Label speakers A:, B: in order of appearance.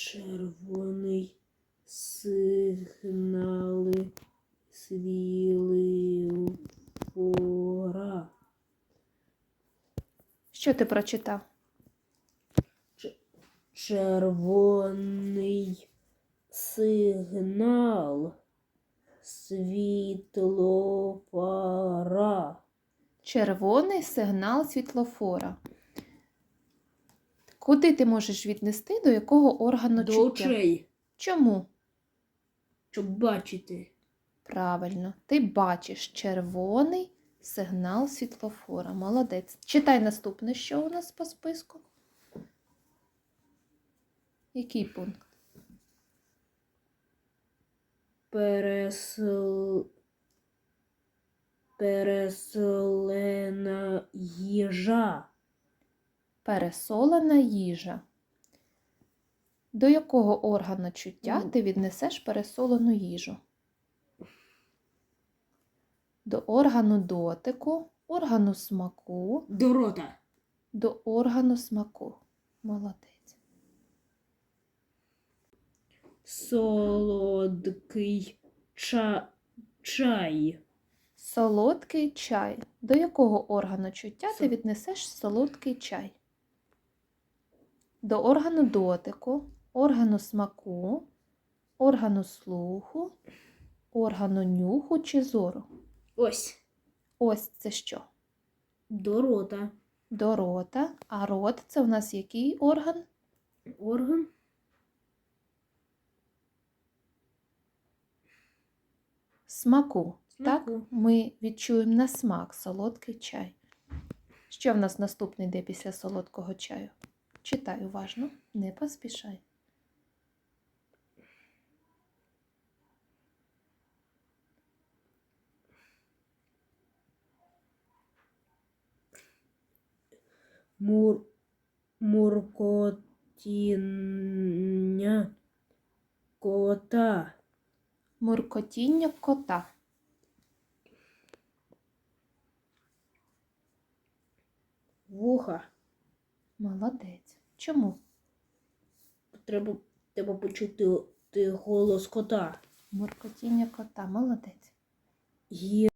A: Червоний сигнали світлофора.
B: Що ти прочитав?
A: Червоний сигнал світлофора.
B: Червоний сигнал світлофора. Куди ти можеш віднести до якого органу
A: До
B: чуття?
A: очей,
B: Чому?
A: щоб бачити.
B: Правильно, ти бачиш червоний сигнал світлофора. Молодець. Читай наступне, що у нас по списку. Який пункт?
A: Пересл... Переселена їжа.
B: Пересолена їжа. До якого органу чуття ти віднесеш пересолену їжу? До органу дотику, органу смаку,
A: До рота.
B: до органу смаку. Молодець.
A: Солодкий ча... чай.
B: Солодкий чай. До якого органу чуття ти віднесеш солодкий чай? До органу дотику, органу смаку, органу слуху, органу нюху чи зору.
A: Ось.
B: Ось це що?
A: До рота.
B: До рота. А рот це в нас який орган?
A: Орган.
B: Смаку. Так, ми відчуємо на смак солодкий чай. Що в нас наступний йде після солодкого чаю? Читай уважно, не поспішай.
A: Мур... Муркотіння кота.
B: Муркотіння кота.
A: Вуха.
B: Молодець. Чому?
A: Треба, треба почути ти голос кота.
B: Муркотіння кота. Молодець.
A: Гі...